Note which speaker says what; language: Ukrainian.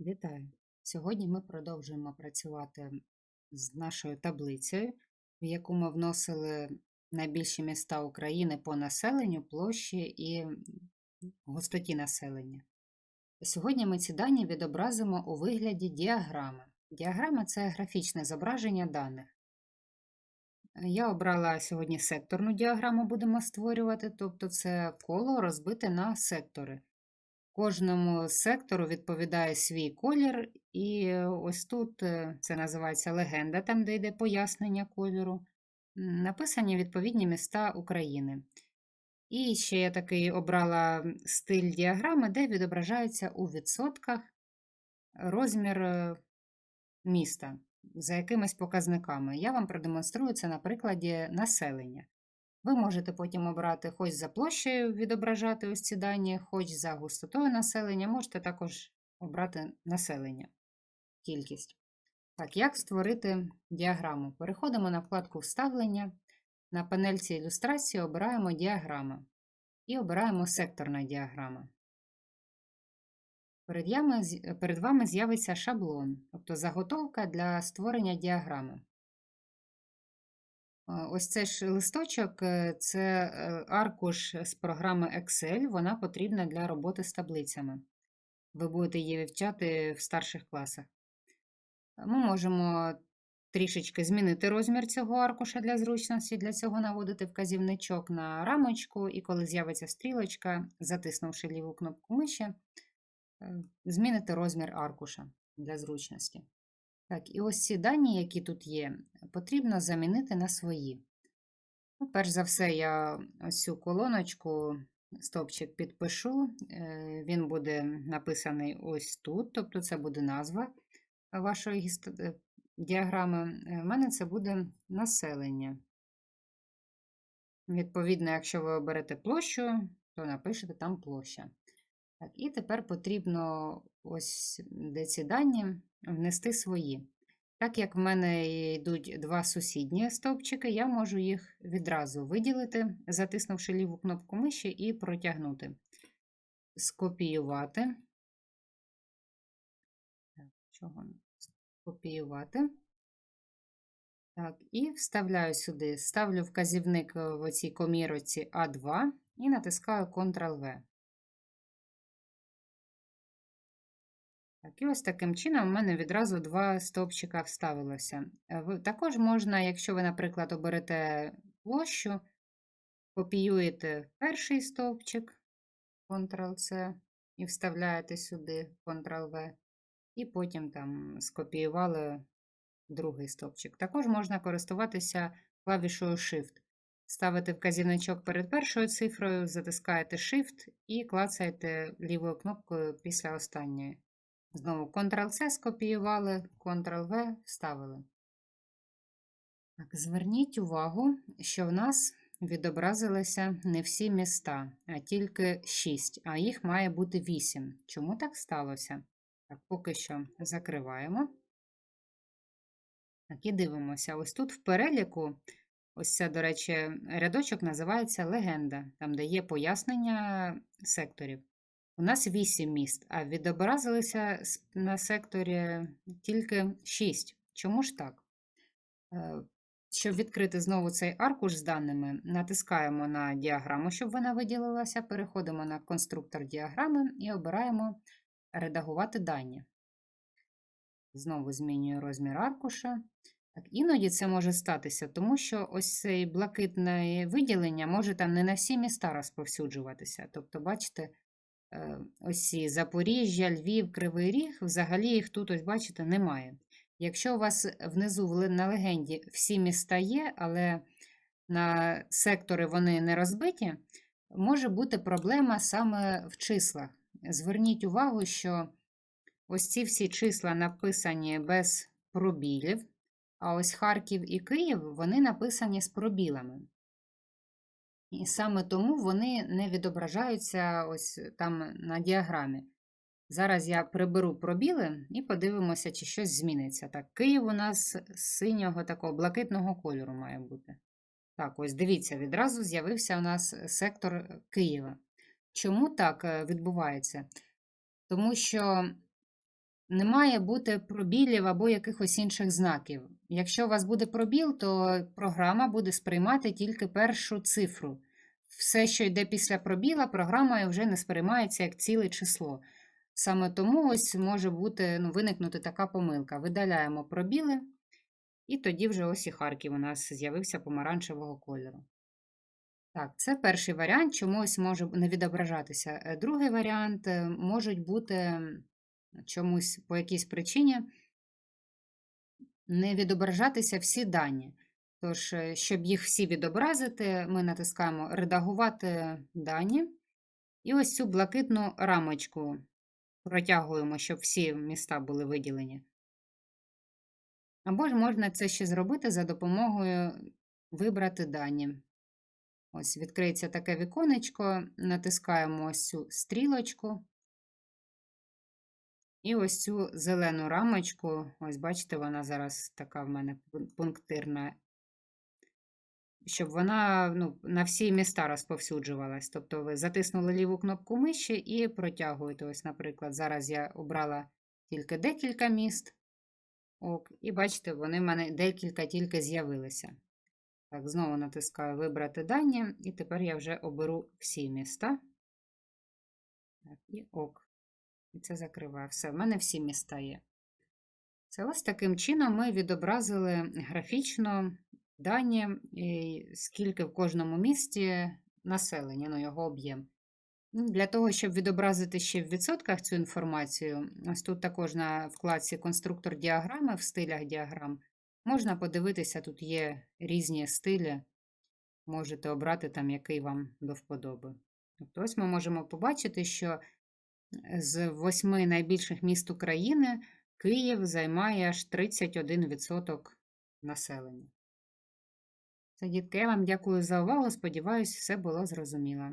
Speaker 1: Вітаю! Сьогодні ми продовжуємо працювати з нашою таблицею, в яку ми вносили найбільші міста України по населенню, площі і густоті населення. Сьогодні ми ці дані відобразимо у вигляді діаграми. Діаграма це графічне зображення даних. Я обрала сьогодні секторну діаграму, будемо створювати, тобто це коло розбите на сектори. Кожному сектору відповідає свій колір, і ось тут е, це називається легенда, там, де йде пояснення кольору, написані відповідні міста України. І ще я такий обрала стиль діаграми, де відображається у відсотках розмір е, міста за якимись показниками. Я вам продемонструю це на прикладі населення. Ви можете потім обрати хоч за площею відображати ось ці дані, хоч за густотою населення, можете також обрати населення, кількість. Так, як створити діаграму? Переходимо на вкладку Вставлення. На панельці ілюстрації обираємо діаграма і обираємо секторна діаграма. Перед вами з'явиться шаблон, тобто заготовка для створення діаграми. Ось цей ж листочок е, це е, аркуш з програми Excel, вона потрібна для роботи з таблицями. Ви будете її вивчати в старших класах. Ми можемо трішечки змінити розмір цього аркуша для зручності. Для цього наводити вказівничок на рамочку, і коли з'явиться стрілочка, затиснувши ліву кнопку миші, е, змінити розмір аркуша для зручності. Так, і ось ці дані, які тут є, потрібно замінити на свої. Ну, перш за все, я ось цю колоночку, стовпчик підпишу. е, Він буде написаний ось тут, тобто це буде назва вашої е, діаграми. Е, В мене це буде населення. Відповідно, якщо ви оберете площу, то напишете там площа. Так, і тепер потрібно ось де ці дані внести свої. Так як в мене йдуть два сусідні стовпчики, я можу їх відразу виділити, затиснувши ліву кнопку миші і протягнути. Скопіювати. Так, чого? Скопіювати. Так, і вставляю сюди, ставлю вказівник в оцій коміроці А2 і натискаю Ctrl-V. Так, і ось таким чином у мене відразу два стовпчика вставилося. Е, Також можна, якщо ви, наприклад, оберете площу, копіюєте перший стовпчик, Ctrl-C, і вставляєте сюди Ctrl-V, і потім там скопіювали другий стовпчик. Також можна користуватися клавішою Shift. Ставите вказівничок перед першою цифрою, затискаєте Shift і клацаєте лівою кнопкою після останньої. Знову Ctrl-C скопіювали, Ctrl-V вставили. Так, зверніть увагу, що в нас відобразилися не всі міста, а тільки 6, а їх має бути 8. Чому так сталося? Так, поки що закриваємо. Так, і дивимося. Ось тут в переліку, ось це, до речі, рядочок називається легенда, там, де є пояснення секторів. У нас 8 міст, а відобразилися на секторі тільки 6. Чому ж так? Щоб відкрити знову цей аркуш з даними, натискаємо на діаграму, щоб вона виділилася, переходимо на конструктор діаграми і обираємо редагувати дані. Знову змінюю розмір аркуша. Так, іноді це може статися, тому що ось це блакитне виділення може там не на всі міста розповсюджуватися. Тобто, бачите, е, ось Запоріжжя, Львів, Кривий Ріг, взагалі їх тут, ось бачите, немає. Якщо у вас внизу на легенді всі міста є, але на сектори вони не розбиті, може бути проблема саме в числах. Зверніть увагу, що ось ці всі числа написані без пробілів, а ось Харків і Київ вони написані з пробілами. І саме тому вони не відображаються ось там на діаграмі. Зараз я приберу пробіли і подивимося, чи щось зміниться. Так, Київ у нас синього такого блакитного кольору має бути. Так, ось дивіться, відразу з'явився у нас сектор Києва. Чому так е, відбувається? Тому що не має бути пробілів або якихось інших знаків. Якщо у вас буде пробіл, то програма буде сприймати тільки першу цифру. Все, що йде після пробіла, програма вже не сприймається як ціле число. Саме тому ось може бути, ну, виникнути така помилка. Видаляємо пробіли, і тоді вже ось і Харків у нас з'явився помаранчевого кольору. Так, це перший варіант, чомусь може не відображатися. Е, Другий варіант е, можуть бути чомусь по якійсь причині не відображатися всі дані. Тож, е, щоб їх всі відобразити, ми натискаємо Редагувати дані. І ось цю блакитну рамочку протягуємо, щоб всі міста були виділені. Або ж можна це ще зробити за допомогою вибрати дані. Ось відкриється таке віконечко, натискаємо ось цю стрілочку. І ось цю зелену рамочку, ось бачите, вона зараз така в мене пунктирна, щоб вона ну, на всі міста розповсюджувалась. Тобто ви затиснули ліву кнопку миші і протягуєте. Ось, наприклад, зараз я обрала тільки декілька міст. Ок, і бачите, вони в мене декілька тільки з'явилися. Так, знову натискаю Вибрати дані, і тепер я вже оберу всі міста. Так, і ок. І це закриваю. Все, в мене всі міста є. Це ось таким чином ми відобразили графічно дані, скільки в кожному місті населення, ну, його об'єм. Для того, щоб відобразити ще в відсотках цю інформацію, ось тут також на вкладці конструктор діаграми в стилях діаграм можна подивитися, тут є різні стилі, можете обрати там, який вам до вподоби. Тобто ось ми можемо побачити, що з восьми найбільших міст України Київ займає аж 31% населення. Це, дітки, я вам дякую за увагу. Сподіваюсь, все було зрозуміло.